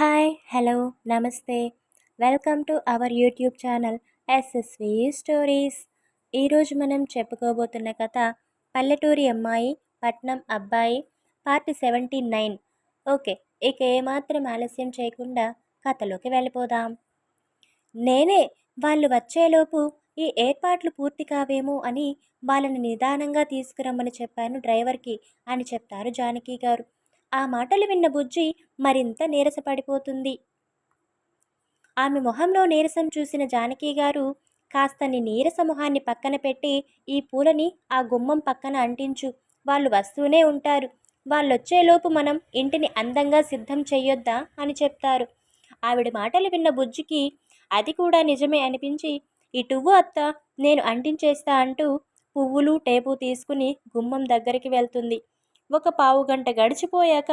Hi hello నమస్తే. Welcome to our YouTube channel SSV stories ఈరోజు మనం చెప్పుకోబోతున్న కథ పల్లెటూరి అమ్మాయి పట్నం అబ్బాయి పార్ట్ సెవెంటీ నైన్ ఓకే ఇక ఏమాత్రం ఆలస్యం చేయకుండా కథలోకి వెళ్ళిపోదాం. నేనే వాళ్ళు వచ్చేలోపు ఈ ఏర్పాట్లు పూర్తి కావేమో అని వాళ్ళని నిదానంగా తీసుకురమ్మని చెప్పాను డ్రైవర్కి అని చెప్తారు జానకి గారు. ఆ మాటలు విన్న బుజ్జి మరింత నీరసపడిపోతుంది. ఆమె మొహంలో నీరసం చూసిన జానకి గారు కాస్తని నీరస మొహాన్ని పక్కన పెట్టి ఈ పూలని ఆ గుమ్మం పక్కన అంటించు. వాళ్ళు వస్తూనే ఉంటారు. వాళ్ళొచ్చేలోపు మనం ఇంటిని అందంగా సిద్ధం చెయ్యొద్దా? అని చెప్తారు. ఆవిడ మాటలు విన్న బుజ్జికి అది కూడా నిజమే అనిపించి ఇటువ్వు అత్త నేను అంటించేస్తా అంటూ పువ్వులు టేపు తీసుకుని గుమ్మం దగ్గరికి వెళ్తుంది. ఒక పావు గంట గడిచిపోయాక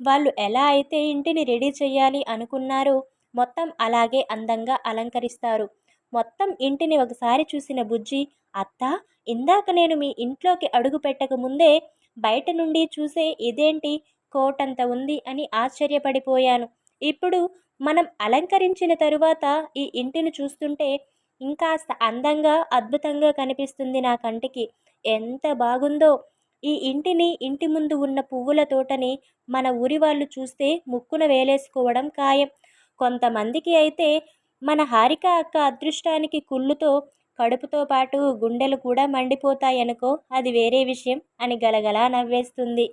వాళ్ళు ఎలా అయితే ఇంటిని రెడీ చేయాలి అనుకున్నారో మొత్తం అలాగే అందంగా అలంకరిస్తారు. మొత్తం ఇంటిని ఒకసారి చూసిన బుజ్జి అత్త ఇందాక నేను మీ ఇంట్లోకి అడుగు పెట్టక ముందే బయట నుండి చూసే ఇదేంటి? కోటంత ఉంది అని ఆశ్చర్యపడిపోయాను. ఇప్పుడు మనం అలంకరించిన తరువాత ఈ ఇంటిని చూస్తుంటే ఇంకాస్త అందంగా అద్భుతంగా కనిపిస్తుంది నా కంటికి. ఎంత బాగుందో! ఈ ఇంటిని ఇంటి ముందు ఉన్న పువ్వుల తోటని మన ఊరి వాళ్ళు చూస్తే ముక్కున వేలేసుకోవడం ఖాయం. కొంతమందికి అయితే మన హారిక అక్క అదృష్టానికి కుళ్ళుతో కడుపుతో పాటు గుండెలు కూడా మండిపోతాయనుకో అది వేరే విషయం అని గలగలా నవ్వేస్తుంది.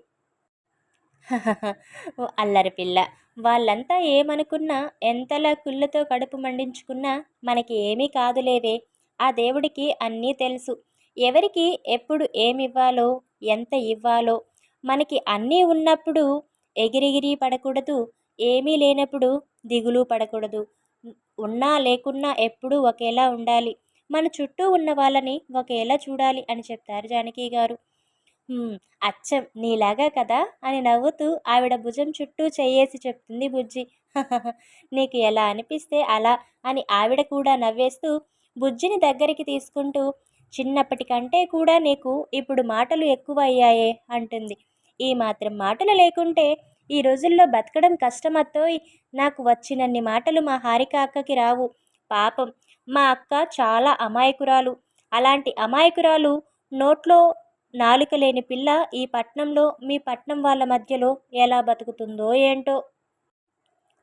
అల్లరి పిల్ల. వాళ్ళంతా ఏమనుకున్నా ఎంతలా కుళ్ళతో కడుపు మండించుకున్నా మనకి ఏమీ కాదులేవే. ఆ దేవుడికి అన్నీ తెలుసు. ఎవరికి ఎప్పుడు ఏమివ్వాలో ఎంత ఇవ్వాలో మనకి అన్నీ ఉన్నప్పుడు ఎగిరిగిరి పడకూడదు ఏమీ లేనప్పుడు దిగులు పడకూడదు. ఉన్నా లేకున్నా ఎప్పుడూ ఒకేలా ఉండాలి. మన చుట్టూ ఉన్న వాళ్ళని ఒకేలా చూడాలి అని చెప్తారు జానకి గారు. అచ్చం నీలాగా కదా అని నవ్వుతూ ఆవిడ భుజం చుట్టూ చేయేసి చెప్తుంది బుజ్జి. నీకు ఎలా అనిపిస్తే అలా అని ఆవిడ కూడా నవ్వేస్తూ బుజ్జిని దగ్గరికి తీసుకుంటూ చిన్నప్పటికంటే కూడా నీకు ఇప్పుడు మాటలు ఎక్కువ అయ్యాయే అంటుంది. ఈ మాత్రం మాటలు లేకుంటే ఈ రోజుల్లో బతకడం కష్టమత్తోయ్ నాకు వచ్చినన్ని మాటలు మా హారిక అక్కకి రావు. పాపం మా అక్క చాలా అమాయకురాలు. అలాంటి అమాయకురాలు నోట్లో నాలుక లేని పిల్ల ఈ పట్నంలో మీ పట్నం వాళ్ళ మధ్యలో ఎలా బతుకుతుందో ఏంటో.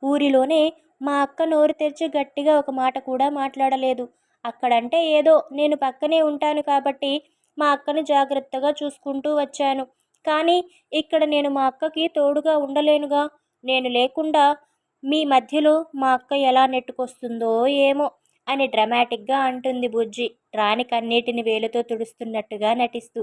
ఊరిలోనే మా అక్క నోరు తెరిచి గట్టిగా ఒక మాట కూడా మాట్లాడలేదు. అక్కడంటే ఏదో నేను పక్కనే ఉంటాను కాబట్టి మా అక్కను జాగ్రత్తగా చూసుకుంటూ వచ్చాను. కానీ ఇక్కడ నేను మా అక్కకి తోడుగా ఉండలేనుగా. నేను లేకుండా మీ మధ్యలో మా అక్క ఎలా నెట్టుకొస్తుందో ఏమో అని డ్రమాటిక్గా అంటుంది బుజ్జి. రాణి కన్నీటిని వేలుతో తుడుస్తున్నట్టుగా నటిస్తూ.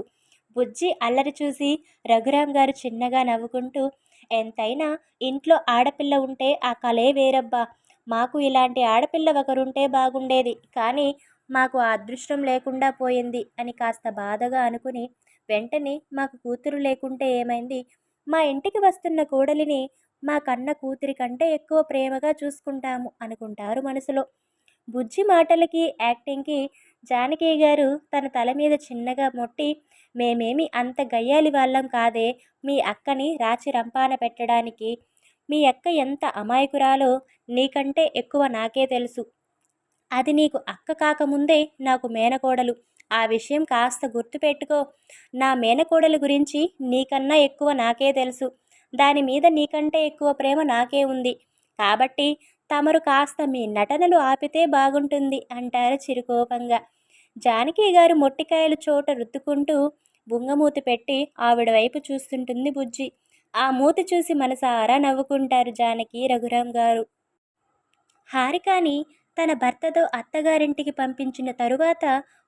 బుజ్జి అల్లరి చూసి రఘురామ్ గారు చిన్నగా నవ్వుకుంటూ ఎంతైనా ఇంట్లో ఆడపిల్ల ఉంటే ఆ కలే వేరబ్బా. మాకు ఇలాంటి ఆడపిల్ల ఒకరుంటే బాగుండేది. కానీ మాకు ఆ అదృష్టం లేకుండా పోయింది అని కాస్త బాధగా అనుకుని వెంటనే మాకు కూతురు లేకుంటే ఏమైంది? మా ఇంటికి వస్తున్న కోడలిని మా కన్న కూతురి కంటే ఎక్కువ ప్రేమగా చూసుకుంటాము అనుకుంటారు మనసులో. బుజ్జి మాటలకి యాక్టింగ్కి జానకి గారు తన తల మీద చిన్నగా మొట్టి మేమేమి అంత గయ్యాలి వాళ్ళం కాదే మీ అక్కని రాచి రంపాన పెట్టడానికి మీ అక్క ఎంత అమాయకురాలో నీకంటే ఎక్కువ నాకే తెలుసు. అది నీకు అక్క కాకముందే నాకు మేనకోడలు. ఆ విషయం కాస్త గుర్తుపెట్టుకో నా మేనకోడల గురించి నీకన్నా ఎక్కువ నాకే తెలుసు. దాని మీద నీకంటే ఎక్కువ ప్రేమ నాకే ఉంది. కాబట్టి తమరు కాస్త మీ నటనలు ఆపితే బాగుంటుంది అంటారు చిరుకోపంగా. జానకి గారు మొట్టికాయలు చోట రుద్దుకుంటూ బుంగమూతి పెట్టి ఆవిడ వైపు చూస్తుంటుంది బుజ్జి. ఆ మూతి చూసి మనసారా నవ్వుకుంటారు జానకి రఘురాం గారు. హారికాని తన భర్తతో అత్తగారింటికి పంపించిన తరువాత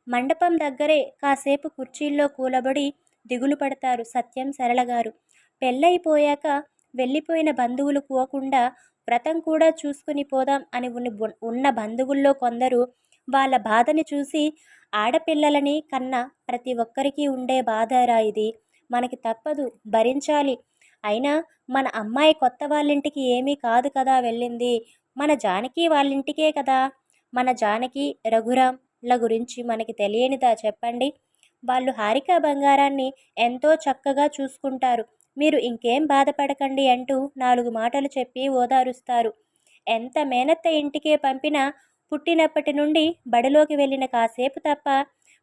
మండపం దగ్గరే కాసేపు కుర్చీల్లో కూలబడి దిగులు పడతారు సత్యం సరళ గారు. పెళ్ళైపోయాక వెళ్ళిపోయిన బంధువులు పోకుండా వ్రతం కూడా చూసుకుని పోదాం అని ఉన్న బంధువుల్లో కొందరు వాళ్ళ బాధని చూసి ఆడపిల్లలని కన్నా ప్రతి ఒక్కరికి ఉండే బాధరా ఇది. మనకి తప్పదు భరించాలి. అయినా మన అమ్మాయి కొత్త వాళ్ళింటికి ఏమీ కాదు కదా వెళ్ళింది. మన జానకి వాళ్ళింటికే కదా. మన జానకి రఘురాంల గురించి మనకి తెలియనిదా చెప్పండి? వాళ్ళు హారిక బంగారాన్ని ఎంతో చక్కగా చూసుకుంటారు. మీరు ఇంకేం బాధపడకండి అంటూ నాలుగు మాటలు చెప్పి ఓదారుస్తారు. ఎంత మేనత్త ఇంటికే పంపినా పుట్టినప్పటి నుండి బడిలోకి వెళ్ళిన కాసేపు తప్ప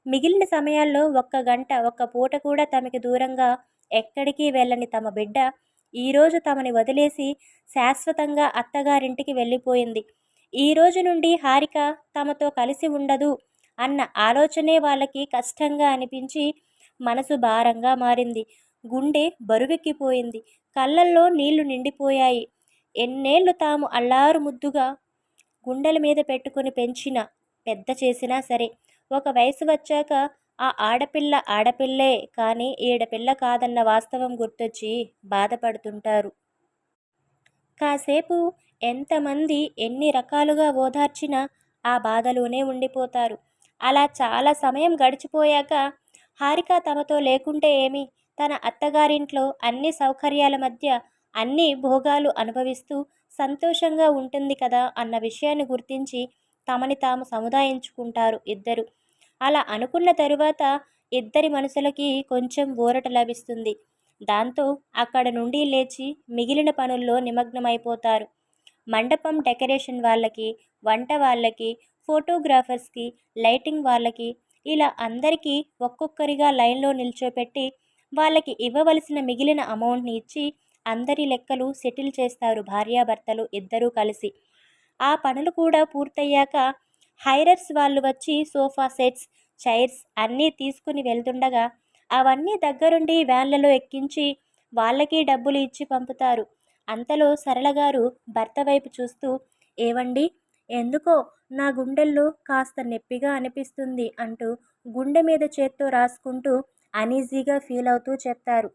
మిగిలిన సమయాల్లో ఒక్క గంట ఒక్క పూట కూడా తమకి దూరంగా ఎక్కడికి వెళ్ళని తమ బిడ్డ ఈరోజు తమని వదిలేసి శాశ్వతంగా అత్తగారింటికి వెళ్ళిపోయింది. ఈ రోజు నుండి హారిక తమతో కలిసి ఉండదు అన్న ఆలోచనే వాళ్ళకి కష్టంగా అనిపించి మనసు భారంగా మారింది. గుండె బరువెక్కిపోయింది. కళ్ళల్లో నీళ్ళు నిండిపోయాయి. ఎన్నేళ్ళు తాము అల్లారు ముద్దుగా గుండెల మీద పెట్టుకుని పెంచిన పెద్ద చేసినా సరే ఒక వయసు వచ్చాక ఆ ఆడపిల్ల ఆడపిల్లే కానీ ఈడపిల్ల కాదన్న వాస్తవం గుర్తొచ్చి బాధపడుతుంటారు. కాసేపు ఎంతమంది ఎన్ని రకాలుగా ఓదార్చినా ఆ బాధలోనే ఉండిపోతారు. అలా చాలా సమయం గడిచిపోయాక హారిక తమతో లేకుంటే ఏమి? తన అత్తగారింట్లో అన్ని సౌకర్యాల మధ్య అన్ని భోగాలు అనుభవిస్తూ సంతోషంగా ఉంటుంది కదా అన్న విషయాన్ని గుర్తించి తమని తాము సముదాయించుకుంటారు ఇద్దరు. అలా అనుకున్న తరువాత ఇద్దరి మనసులకి కొంచెం ఊరట లభిస్తుంది. దాంతో అక్కడ నుండి లేచి మిగిలిన పనుల్లో నిమగ్నమైపోతారు. మండపం డెకరేషన్ వాళ్ళకి వంట వాళ్ళకి ఫోటోగ్రాఫర్స్కి లైటింగ్ వాళ్ళకి ఇలా అందరికీ ఒక్కొక్కరిగా లైన్లో నిల్చోపెట్టి వాళ్ళకి ఇవ్వవలసిన మిగిలిన అమౌంట్ని ఇచ్చి అందరి లెక్కలు సెటిల్ చేస్తారు భార్యాభర్తలు ఇద్దరూ కలిసి. ఆ పనులు కూడా పూర్తయ్యాక హైరర్స్ వాళ్ళు వచ్చి సోఫా సెట్స్ చైర్స్ అన్నీ తీసుకుని వెళ్తుండగా అవన్నీ దగ్గరుండి వ్యాన్లలో ఎక్కించి వాళ్ళకి డబ్బులు ఇచ్చి పంపుతారు. అంతలో సరళగారు భర్త వైపు చూస్తూ ఏవండి ఎందుకో నా గుండెల్లో కాస్త నొప్పిగా అనిపిస్తుంది అంటూ గుండె మీద చేత్తో రాసుకుంటూ అనీజీగా ఫీల్ అవుతూ చెప్తారు.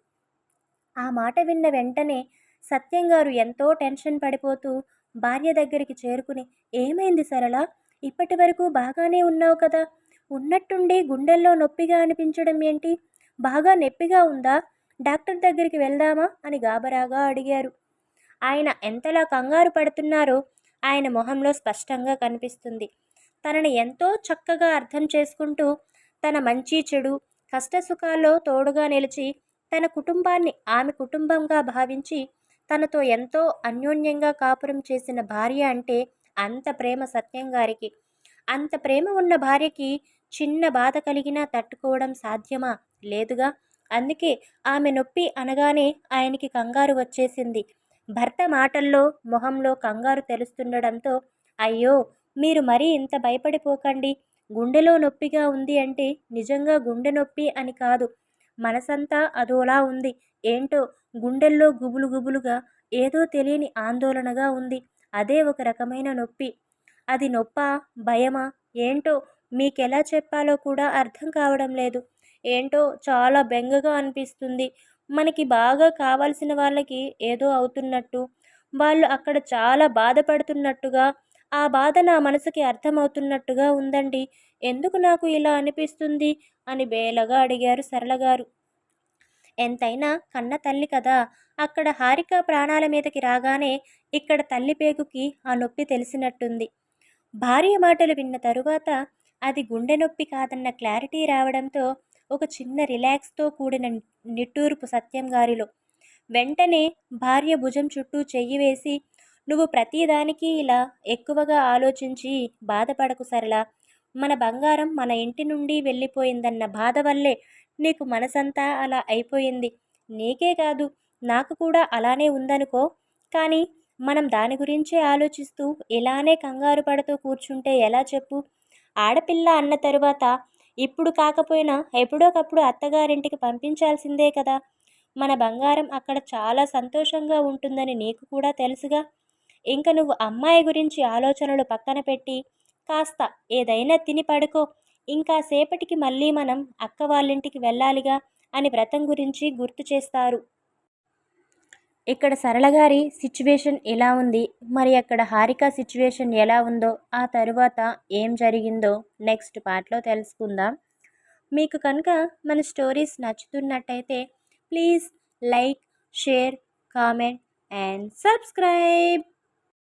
ఆ మాట విన్న వెంటనే సత్యం గారు ఎంతో టెన్షన్ పడిపోతూ భార్య దగ్గరికి చేరుకుని ఏమైంది సరళ? ఇప్పటి వరకు బాగానే ఉన్నావు కదా. ఉన్నట్టుండి గుండెల్లో నొప్పిగా అనిపించడం ఏంటి? బాగా నొప్పిగా ఉందా? డాక్టర్ దగ్గరికి వెళ్దామా? అని గాబరాగా అడిగారు. ఆయన ఎంతలా కంగారు పడుతున్నారో ఆయన మొహంలో స్పష్టంగా కనిపిస్తుంది. తనని ఎంతో చక్కగా అర్థం చేసుకుంటూ తన మంచి చెడు కష్టసుఖాల్లో తోడుగా నిలిచి తన కుటుంబాన్ని ఆమె కుటుంబంగా భావించి తనతో ఎంతో అన్యోన్యంగా కాపురం చేసిన భార్య అంటే అంత ప్రేమ సత్యం గారికి. అంత ప్రేమ ఉన్న భార్యకి చిన్న బాధ కలిగినా తట్టుకోవడం సాధ్యమా? లేదుగా. అందుకే ఆమె నొప్పి అనగానే ఆయనకి కంగారు వచ్చేసింది. భర్త మాటల్లో మొహంలో కంగారు తెలుస్తుండడంతో అయ్యో మీరు మరీ ఇంత భయపడిపోకండి. గుండెలో నొప్పిగా ఉంది అంటే నిజంగా గుండె నొప్పి అని కాదు. మనసంతా అదోలా ఉంది. ఏంటో గుండెల్లో గుబులు గుబులుగా ఏదో తెలియని ఆందోళనగా ఉంది. అదే ఒక రకమైన నొప్పి. అది నొప్పా? భయమా? ఏంటో? మీకెలా చెప్పాలో కూడా అర్థం కావడం లేదు. ఏంటో? చాలా బెంగగా అనిపిస్తుంది. మనకి బాగా కావాల్సిన వాళ్ళకి ఏదో అవుతున్నట్టు. వాళ్ళు అక్కడ చాలా బాధపడుతున్నట్టుగా ఆ బాధ నా మనసుకి అర్థమవుతున్నట్టుగా ఉందండి. ఎందుకు నాకు ఇలా అనిపిస్తుంది? అని బేలగా అడిగారు సరళగారు. ఎంతైనా కన్న తల్లి కదా అక్కడ హారిక ప్రాణాల మీదకి రాగానే ఇక్కడ తల్లి పేగుకి ఆ నొప్పి తెలిసినట్టుంది. భార్య మాటలు విన్న తరువాత అది గుండె నొప్పి కాదన్న క్లారిటీ రావడంతో ఒక చిన్న రిలాక్స్తో కూడిన నిట్టూర్పు సత్యం గారిలో. వెంటనే భార్య భుజం చుట్టూ చెయ్యి వేసి నువ్వు ప్రతిదానికి ఇలా ఎక్కువగా ఆలోచించి బాధపడకు సరళ. మన బంగారం మన ఇంటి నుండి వెళ్ళిపోయిందన్న బాధ వల్లే నీకు మనసంతా అలా అయిపోయింది. నీకే కాదు నాకు కూడా అలానే ఉందనుకో. కానీ మనం దాని గురించే ఆలోచిస్తూ ఇలానే కంగారు పడుతూ కూర్చుంటే ఎలా చెప్పు? ఆడపిల్ల అన్న తరువాత ఇప్పుడు కాకపోయినా ఎప్పుడోకప్పుడు అత్తగారింటికి పంపించాల్సిందే కదా. మన బంగారం అక్కడ చాలా సంతోషంగా ఉంటుందని నీకు కూడా తెలుసుగా. ఇంక నువ్వు అమ్మాయి గురించి ఆలోచనలు పక్కన పెట్టి కాస్త ఏదైనా తిని పడుకో. ఇంకా సేపటికి మళ్ళీ మనం అక్క వాళ్ళింటికి వెళ్ళాలిగా అని వ్రతం గురించి గుర్తు చేస్తారు. ఇక్కడ సరళగారి సిచ్యువేషన్ ఎలా ఉంది? మరి అక్కడ హారిక సిచ్యువేషన్ ఎలా ఉందో ఆ తరువాత ఏం జరిగిందో నెక్స్ట్ పార్ట్లో తెలుసుకుందాం. మీకు కనుక మన stories నచ్చుతున్నట్టయితే please like share comment and subscribe